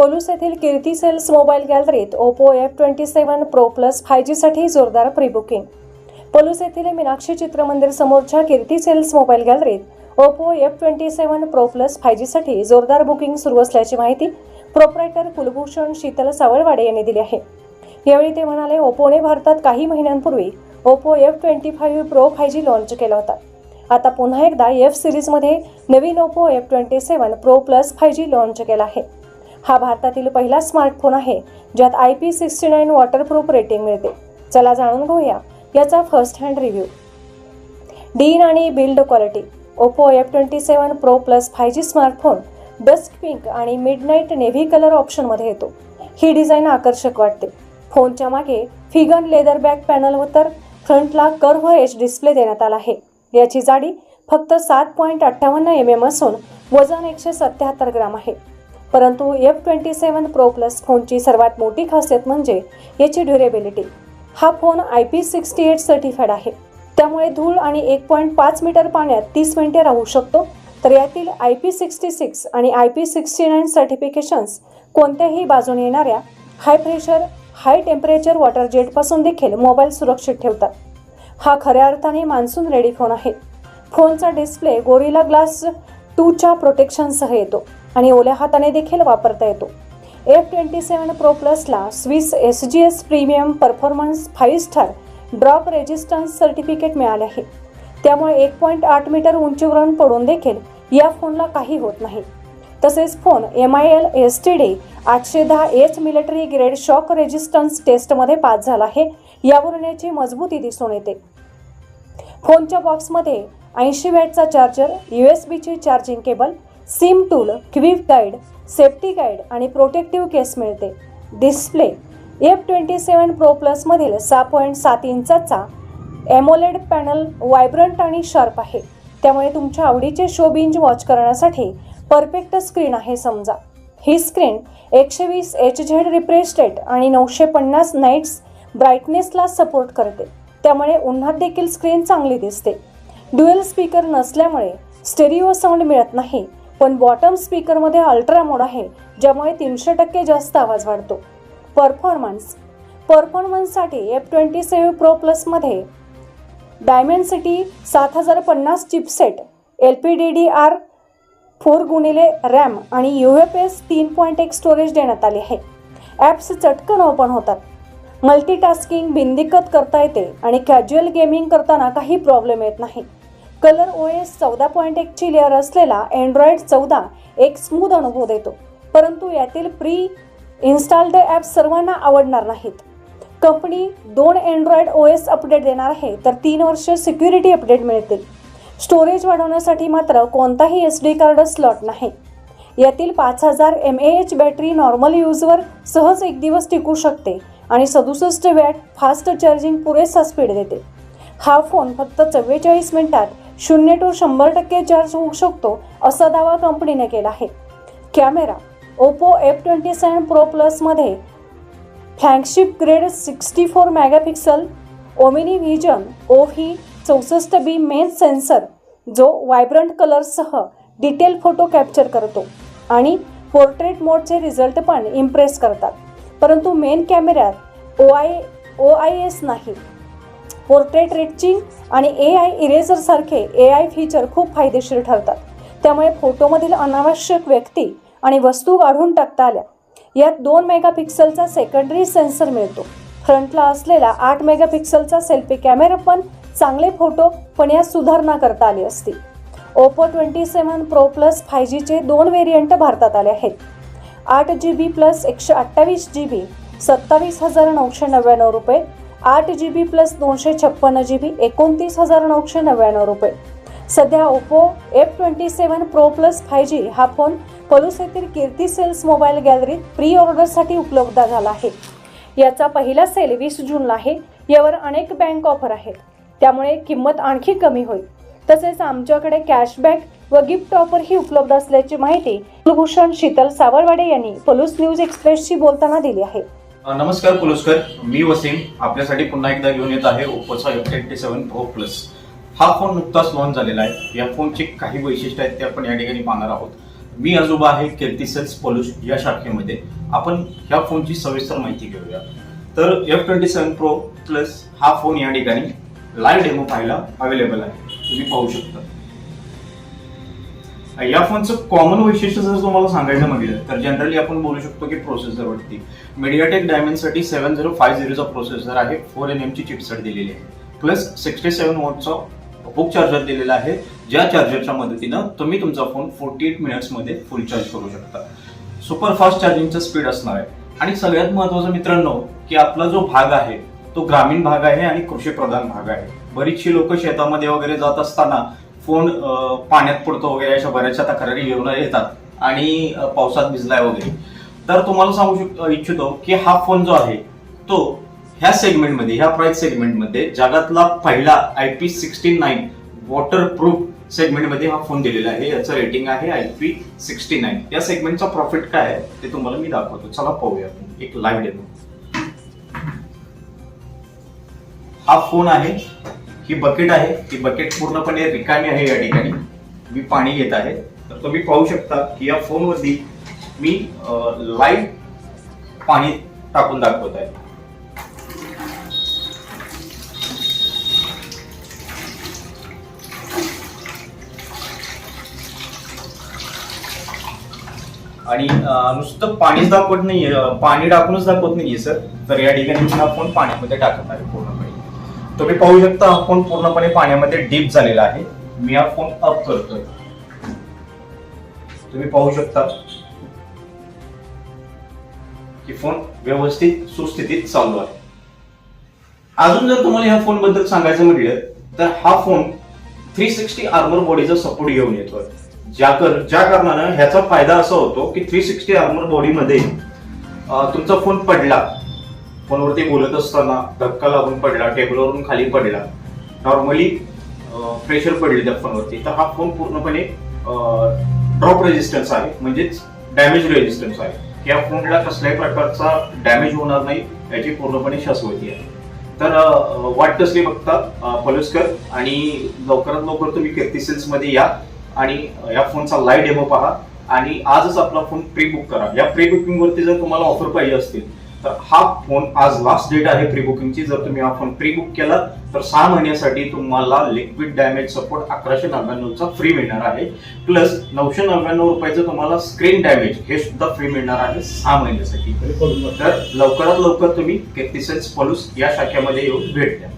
कोलूस येथील Kirti sales mobile गॅलरीत Oppo F twenty seven pro plus five जीसाठी जोरदार pre booking Palus येथील मीनाक्षी चित्रमंदिर समोरच्या Kirti sales mobile गॅलरीत Oppo F twenty seven pro plus five जीसाठी जोरदार booking सुरू असल्याची माहिती प्रोप्रायटर कुलभूषण शीतल सावळवाडे यांनी दिली आहे. यावेळी ते म्हणाले ओप्पोने भारतात काही महिन्यांपूर्वी Oppo F twenty five pro five G launch केला होता. आता पुन्हा एकदा एफ सिरीजमध्ये नवीन Oppo F twenty seven pro plus five G launch केला आहे. हा भारतातील पहिला स्मार्टफोन आहे ज्यात I P sixty nine waterproof rating मिळते. चला जाणून घेऊया याचा फर्स्ट हँड रिव्ह्यू डीन आणि build quality Oppo F twenty seven pro plus five G smartphone dusk pink आणि मिडनाईट नेव्ही कलर ऑप्शनमध्ये येतो. ही डिझाईन आकर्षक वाटते. फोनच्या मागे फिगन लेदर बॅक पॅनल व तर फ्रंटला कर्व्ह एच डिस्प्ले देण्यात आला आहे. याची जाडी फक्त सात पॉईंट अठ्ठावन्न एम एम असून वजन एकशे सत्याहत्तर ग्राम आहे. परंतु F twenty seven pro plus फोनची सर्वात मोठी खासियत म्हणजे याची ड्युरेबिलिटी हा phone I P sixty eight certified आहे. त्यामुळे धूळ आणि एक पॉईंट पाच मीटर पाण्यात तीस मिनिटे राहू शकतो. तर यातील आय पी सिक्स्टी सिक्स आणि I P sixty nine certifications कोणत्याही बाजूने येणाऱ्या high pressure high temperature water जेटपासून देखील मोबाईल सुरक्षित ठेवतात. हा खऱ्या अर्थाने मान्सून रेडी फोन आहे. फोनचा डिस्प्ले गोरिला ग्लास टूच्या प्रोटेक्शनसह येतो. आणि ओल्या हाताने देखील वापरता येतो. F twenty seven pro प्लसला Swiss S G S premium performance five star drop resistance certificate मिळाले आहे. त्यामुळे एक पॉईंट आठ मीटर उंचीवरून पडून देखील या फोनला काही होत नाही. तसेच phone M I L S T D आठशे दहा H military grade shock resistance टेस्टमध्ये पास झाला आहे. यावरून याची मजबूती दिसून येते. फोनच्या बॉक्समध्ये ऐंशी वॅटचा चार्जर यू एस बीची charging cable SIM tool quick guide safety guide आणि प्रोटेक्टिव्ह केस मिळते. Display F twenty seven pro प्लसमधील सहा पॉईंट सात इंचाचा एमोलेड पॅनल वायब्रंट आणि शार्प आहे. त्यामुळे तुमच्या आवडीचे शो बिंज वॉच करण्यासाठी परफेक्ट स्क्रीन आहे समजा. ही स्क्रीन एकशे वीस एच झेड रिफ्रेश रेट आणि नऊशे पन्नास नाईट्स ब्राईटनेसला सपोर्ट करते. त्यामुळे उन्हात देखील स्क्रीन चांगली दिसते. ड्युएल स्पीकर नसल्यामुळे स्टेरिओ साऊंड मिळत नाही. पण बॉटम स्पीकरमध्ये अल्ट्रा मोड आहे ज्यामुळे तीनशे टक्के जास्त आवाज वाढतो. परफॉर्मन्स परफॉर्मन्ससाठी एफ ट्वेंटी सेव्हन प्रो प्लसमध्ये डायमंड सिटी सात हजार पन्नास chipset L P D D R four गुणिले रॅम आणि यू एफ एस तीन पॉईंट एक स्टोरेज देण्यात आले आहे. ॲप्स चटकन ओपन होतात. मल्टीटास्किंग बिंदिकत करता येते आणि कॅज्युअल गेमिंग करताना काही प्रॉब्लेम येत नाही. कलर ओ एस चौदा पॉईंट एकची लेअर असलेला अँड्रॉइड चौदा एक स्मूद अनुभव देतो. परंतु यातील प्री इन्स्टॉल्ड ॲप सर्वांना आवडणार नाहीत. कंपनी दोन अँड्रॉइड ओ एस अपडेट देणार आहे तर तीन वर्ष सिक्युरिटी अपडेट मिळतील. स्टोरेज वाढवण्यासाठी मात्र कोणताही एस डी कार्ड स्लॉट नाही. यातील पाच हजार M A H battery normal यूजवर सहज एक दिवस टिकू शकते आणि सदुसष्ट वॅट फास्ट चार्जिंग पुरेसा स्पीड देते. हा फोन फक्त चव्वेचाळीस मिनिटात शून्य टू शंभर टक्के चार्ज होऊ शकतो असा दावा कंपनीने केला आहे. Camera Oppo F twenty seven pro प्लसमध्ये flagship grade sixty four megapixel OmniVision O V चौसष्ट बी मेन सेन्सर जो वायब्रंट कलर्ससह डिटेल फोटो कॅप्चर करतो आणि पोर्ट्रेट मोडचे रिझल्ट पण इम्प्रेस करतात. परंतु मेन कॅमेऱ्यात O I O I S नाही. पोर्ट्रेट रिचिंग आणि ए आय इरेझरसारखे ए आय फीचर खूप फायदेशीर ठरतात. त्यामुळे फोटोमधील अनावश्यक व्यक्ती आणि वस्तू काढून टाकता आल्या. यात दोन मेगापिक्सलचा सेकंडरी सेन्सर मिळतो. फ्रंटला असलेला आठ मेगापिक्सलचा सेल्फी कॅमेरा पण चांगले फोटो पण यात सुधारणा करता आली असती. Oppo twenty seven pro plus five जीचे दोन व्हेरियंट भारतात आले आहेत. आठ जी बी प्लस एकशे अठ्ठावीस जी बी सत्तावीस हजार नऊशे नव्याण्णव रुपये आठ जी बी प्लस दोनशे छप्पन्न जी बी एकोणतीस हजार नऊशे नव्याण्णव रुपये. सध्या Oppo F twenty seven pro plus five G हा फोन पलूस येथील कीर्ती सेल्स मोबाईल गॅलरीत प्री ऑर्डरसाठी उपलब्ध झाला आहे. याचा पहिला सेल वीस जूनला आहे. यावर अनेक बँक ऑफर आहेत. त्यामुळे किंमत आणखी कमी होईल. तसेच आमच्याकडे कॅशबॅक व गिफ्ट ऑफरही उपलब्ध असल्याची माहिती कुलभूषण शीतल सावरवाडे यांनी पलूस न्यूज एक्सप्रेसशी बोलताना दिली आहे. नमस्कार पुलस्कर मी वसीम. आपल्यासाठी पुन्हा एकदा घेऊन येत आहे ओप्पोचा F twenty seven pro plus हा फोन नुकताच लॉन्च झालेला आहे. या फोनची काही वैशिष्ट्य आहेत ते आपण या ठिकाणी पाहणार आहोत. मी आजोबा आहे कीर्ती सेल्स पोलूस या शाखेमध्ये. आपण ह्या फोनची सविस्तर माहिती घेऊया. तर F twenty seven pro plus हा फोन या ठिकाणी लाईव्ह डेमो पाहायला अवेलेबल आहे. तुम्ही पाहू शकता. या फोनचं कॉमन वैशिष्ट्य जर तुम्हाला सांगायचं म्हटलं तर जनरली आपण बोलू शकतो की प्रोसेसरवरती मीडियाटेक डायमंडसाठी सेव्हन झिरो फाय झिरोचा प्रोसेसर आहे फोर एन एमची चिपसेट दिलेली आहे. प्लस सिक्स्टी सेव्हन वॉटचा बुक चार्जर दिलेला आहे ज्या चार्जरच्या मदतीनं तुम्ही तुमचा फोन फोर्टी एट मिनिट्समध्ये फुल चार्ज करू शकता. सुपर फास्ट चार्जिंगचं स्पीड असणार आहे. आणि सगळ्यात महत्वाचं मित्रांनो की आपला जो भाग आहे तो ग्रामीण भाग आहे आणि कृषी प्रधान भाग आहे. बरीचशी लोक शेतामध्ये वगैरे जात असताना फोन पाण्यात पडतो वगैरे अशा बऱ्याचशा तक्रारी घेऊन येतात आणि पावसात भिजलाय वगैरे. तर तुम्हाला सांगू शक इच्छितो की हा फोन जो आहे तो ह्या सेगमेंटमध्ये ह्या प्राइस सेगमेंटमध्ये जगातला पहिला I P sixty nine water proof सेगमेंटमध्ये हा फोन दिलेला आहे. याचं रेटिंग आहे आय पी सिक्स्टी नाईन या सेगमेंटचा प्रॉफिट काय आहे ते तुम्हाला मी दाखवतो. चला पाहूया. एक लाईव्ह डेमो हा फोन आहे ही बकेट आहे. ही बकेट पूर्णपणे रिकामी आहे या ठिकाणी. मी पाणी घेत आहे. तर तुम्ही पाहू शकता की या फोनवरती मी लाईव्ह पाणी टाकून दाखवत आहे. आणि नुसतं पाणीच दाखवत नाहीये. पाणी टाकूनच दाखवत नाहीये सर तर या ठिकाणी आपण फोन पाण्यामध्ये टाकत आहे. तुम्ही पाहू शकता हा फोन पूर्णपणे पाण्यामध्ये डीप झालेला आहे. मी हा फोन अप करतोय. तुम्ही पाहू शकता की फोन व्यवस्थित सुस्थितीत चालू आहे. अजून जर तुम्हाला ह्या फोनबद्दल सांगायचं म्हटलं तर हा फोन थ्री सिक्स्टी आर्मर बॉडीचा सपोर्ट घेऊन येतोय. ज्या कर ज्या कारणानं ह्याचा फायदा असा होतो की थ्री सिक्स्टी आर्मर बॉडीमध्ये तुमचा फोन पडला. फोनवरती बोलत असताना धक्का लागून पडला टेबलवरून खाली पडला. नॉर्मली प्रेशर पडले त्या फोनवरती. तर हा फोन पूर्णपणे ड्रॉप रेजिस्टन्स आहे. म्हणजेच डॅमेज रेजिस्टन्स आहे. या फोनला कसल्याही प्रकारचा डॅमेज होणार नाही याची पूर्णपणे शाश्वती आहे. तर वाटत वाट कसली बघता पलुस्कर आणि लवकरात लवकर तुम्ही कीर्ती सेल्समध्ये या आणि या फोनचा लाईव्ह डेमो पहा. आणि आजच आपला फोन प्री बुक करा. या प्री बुकिंगवरती जर तुम्हाला ऑफर पाहिजे असतील तर हा फोन आज लास्ट डेट आहे प्री बुकिंगची जर तुम्ही हा फोन प्री बुक केला तर सहा महिन्यासाठी तुम्हाला लिक्विड डॅमेज सपोर्ट अकराशे नव्याण्णवचा फ्री मिळणार आहे. प्लस नऊशे नव्याण्णव रुपयाचं तुम्हाला स्क्रीन डॅमेज हे सुद्धा फ्री मिळणार आहे सहा महिन्यासाठी. तर लवकरात लवकर तुम्ही कीर्ती सेल्स पलूस या शाखेमध्ये येऊन भेट द्या.